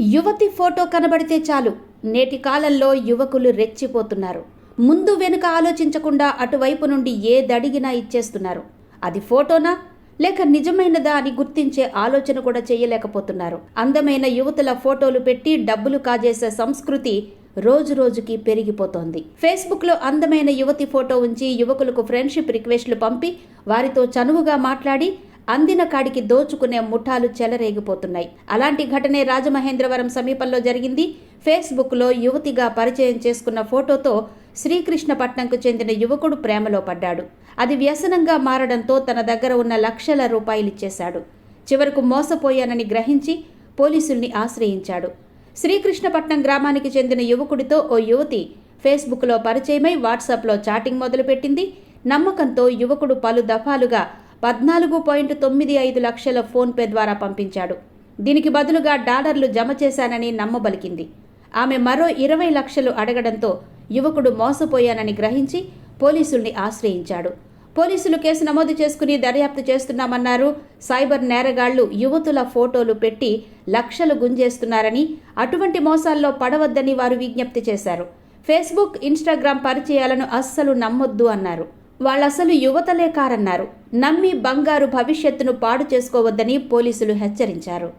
యువతి ఫోటో కనబడితే చాలు. నేటి కాలంలో యువకులు రెచ్చిపోతున్నారు. ముందు వెనుక ఆలోచించకుండా అటువైపు నుండి ఏదడిగినా ఇచ్చేస్తున్నారు. అది ఫోటోనా? లేక నిజమైనదా అని గుర్తించే ఆలోచన కూడా చేయలేకపోతున్నారు. అందమైన యువతుల ఫోటోలు పెట్టి డబ్బులు కాజేసే సంస్కృతి రోజు రోజుకి పెరిగిపోతోంది. ఫేస్బుక్లో అందమైన యువతి ఫోటో ఉంచి యువకులకు ఫ్రెండ్షిప్ రిక్వెస్ట్లు పంపి వారితో చనువుగా మాట్లాడి అందిన కాడికి దోచుకునే ముఠాలు చెలరేగిపోతున్నాయి. అలాంటి ఘటనే రాజమహేంద్రవరం సమీపంలో జరిగింది. ఫేస్బుక్లో యువతిగా పరిచయం చేసుకున్న ఫోటోతో శ్రీకృష్ణపట్నంకు చెందిన యువకుడు ప్రేమలో పడ్డాడు. అది వ్యసనంగా మారడంతో తన దగ్గర ఉన్న లక్షల రూపాయలిచ్చేశాడు చివరకు మోసపోయానని గ్రహించి పోలీసుల్ని ఆశ్రయించాడు. శ్రీకృష్ణపట్నం గ్రామానికి చెందిన యువకుడితో ఓ యువతి ఫేస్బుక్లో పరిచయమై వాట్సాప్లో చాటింగ్ మొదలుపెట్టింది. నమ్మకంతో యువకుడు పలు దఫాలుగా పద్నాలుగు పాయింట్ తొమ్మిది ఐదు లక్షల ఫోన్పే ద్వారా పంపించాడు. దీనికి బదులుగా డాలర్లు జమ చేశానని నమ్మబలికింది. ఆమె మరో ఇరవై లక్షలు అడగడంతో యువకుడు మోసపోయానని గ్రహించి పోలీసుల్ని ఆశ్రయించాడు. పోలీసులు కేసు నమోదు చేసుకుని దర్యాప్తు చేస్తున్నామన్నారు. సైబర్ నేరగాళ్ళు యువతుల ఫోటోలు పెట్టి లక్షలు గుంజేస్తున్నారని అటువంటి మోసాల్లో పడవద్దని వారు విజ్ఞప్తి చేశారు. ఫేస్బుక్ ఇన్స్టాగ్రామ్ పరిచయాలను అస్సలు నమ్మొద్దు అన్నారు. వాళ్ళసలు యువతలే కారన్నారు. నమ్మి బంగారు భవిష్యత్తును పాడు చేసుకోవద్దని పోలీసులు హెచ్చరించారు.